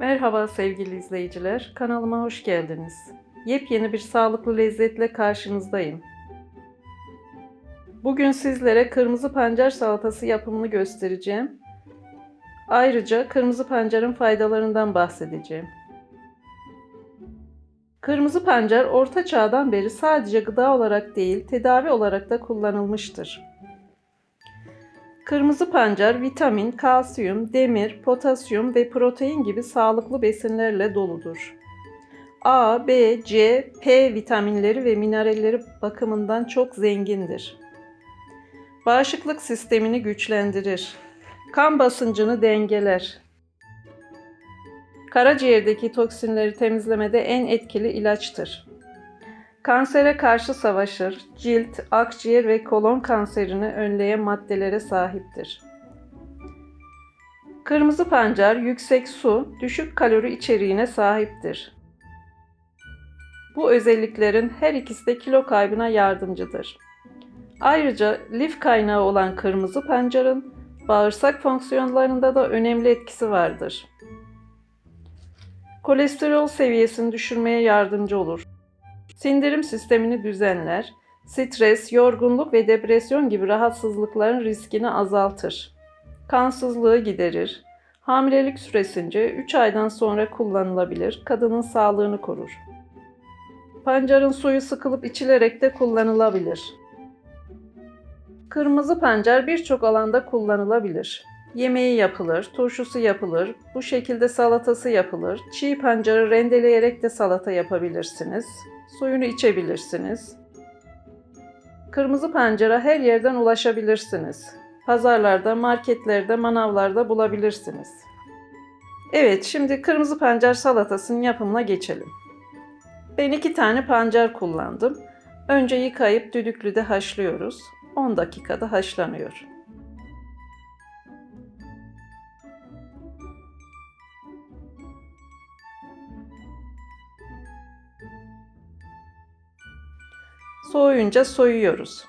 Merhaba sevgili izleyiciler, kanalıma hoş geldiniz. Yepyeni bir sağlıklı lezzetle karşınızdayım. Bugün sizlere kırmızı pancar salatası yapımını göstereceğim. Ayrıca kırmızı pancarın faydalarından bahsedeceğim. Kırmızı pancar orta çağdan beri sadece gıda olarak değil, tedavi olarak da kullanılmıştır. Kırmızı pancar vitamin, kalsiyum, demir, potasyum ve protein gibi sağlıklı besinlerle doludur. A, B, C, P vitaminleri ve mineralleri bakımından çok zengindir. Bağışıklık sistemini güçlendirir. Kan basıncını dengeler. Karaciğerdeki toksinleri temizlemede en etkili ilaçtır. Kansere karşı savaşır, cilt, akciğer ve kolon kanserini önleyen maddelere sahiptir. Kırmızı pancar yüksek su, düşük kalori içeriğine sahiptir. Bu özelliklerin her ikisi de kilo kaybına yardımcıdır. Ayrıca lif kaynağı olan kırmızı pancarın bağırsak fonksiyonlarında da önemli etkisi vardır. Kolesterol seviyesini düşürmeye yardımcı olur. Sindirim sistemini düzenler, stres, yorgunluk ve depresyon gibi rahatsızlıkların riskini azaltır. Kansızlığı giderir. Hamilelik süresince 3 aydan sonra kullanılabilir, kadının sağlığını korur. Pancarın suyu sıkılıp içilerek de kullanılabilir. Kırmızı pancar birçok alanda kullanılabilir. Yemeği yapılır, turşusu yapılır, bu şekilde salatası yapılır. Çiğ pancarı rendeleyerek de salata yapabilirsiniz. Suyunu içebilirsiniz. Kırmızı pancara her yerden ulaşabilirsiniz. Pazarlarda, marketlerde, manavlarda bulabilirsiniz. Evet, şimdi kırmızı pancar salatasının yapımına geçelim. Ben iki tane pancar kullandım. Önce yıkayıp düdüklüde haşlıyoruz. 10 dakikada haşlanıyor. Soğuyunca soyuyoruz.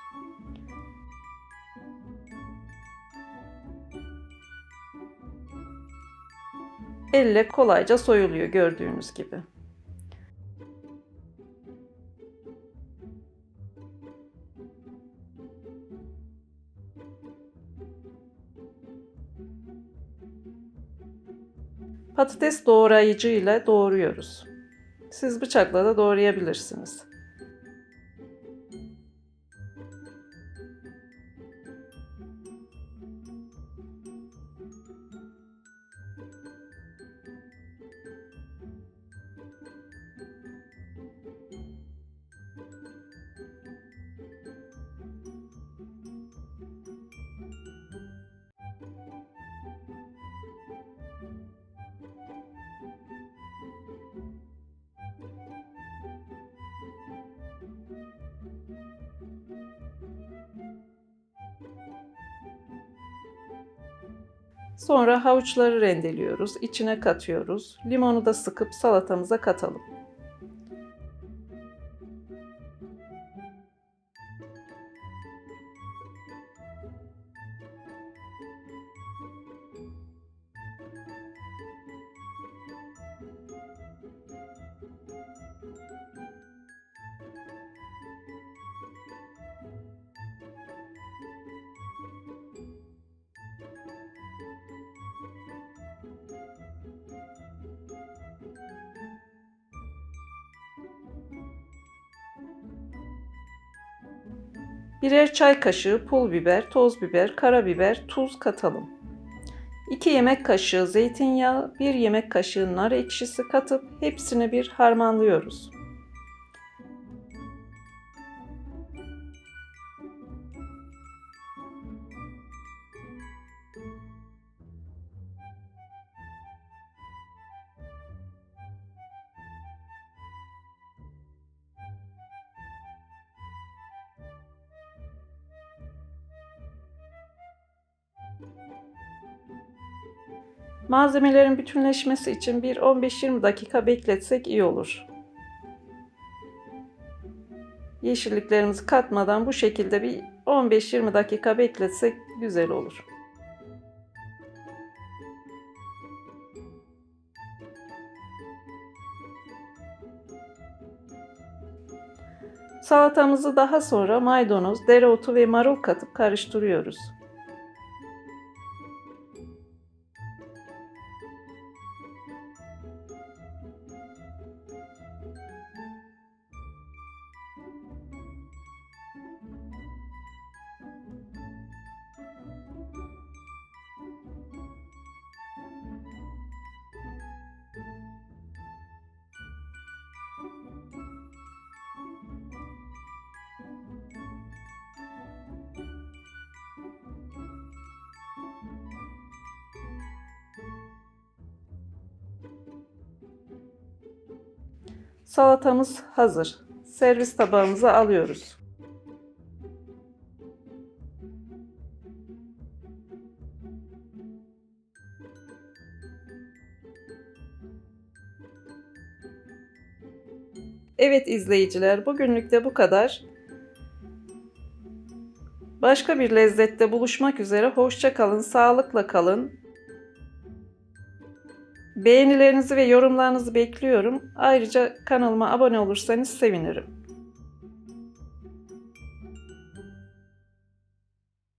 Elle kolayca soyuluyor gördüğünüz gibi. Patates doğrayıcı ile doğruyoruz. Siz bıçakla da doğrayabilirsiniz. Sonra havuçları rendeliyoruz, içine katıyoruz. Limonu da sıkıp salatamıza katalım. Birer çay kaşığı pul biber, toz biber, karabiber, tuz katalım. 2 yemek kaşığı zeytinyağı, 1 yemek kaşığı nar ekşisi katıp hepsini bir harmanlıyoruz. Malzemelerin bütünleşmesi için bir 15-20 dakika bekletsek iyi olur. Yeşilliklerimizi katmadan bu şekilde bir 15-20 dakika bekletsek güzel olur. Salatamızı daha sonra maydanoz, dereotu ve marul katıp karıştırıyoruz. Salatamız hazır. Servis tabağımıza alıyoruz. Evet izleyiciler, bugünlük de bu kadar. Başka bir lezzette buluşmak üzere. Hoşça kalın, sağlıkla kalın. Beğenilerinizi ve yorumlarınızı bekliyorum. Ayrıca kanalıma abone olursanız sevinirim.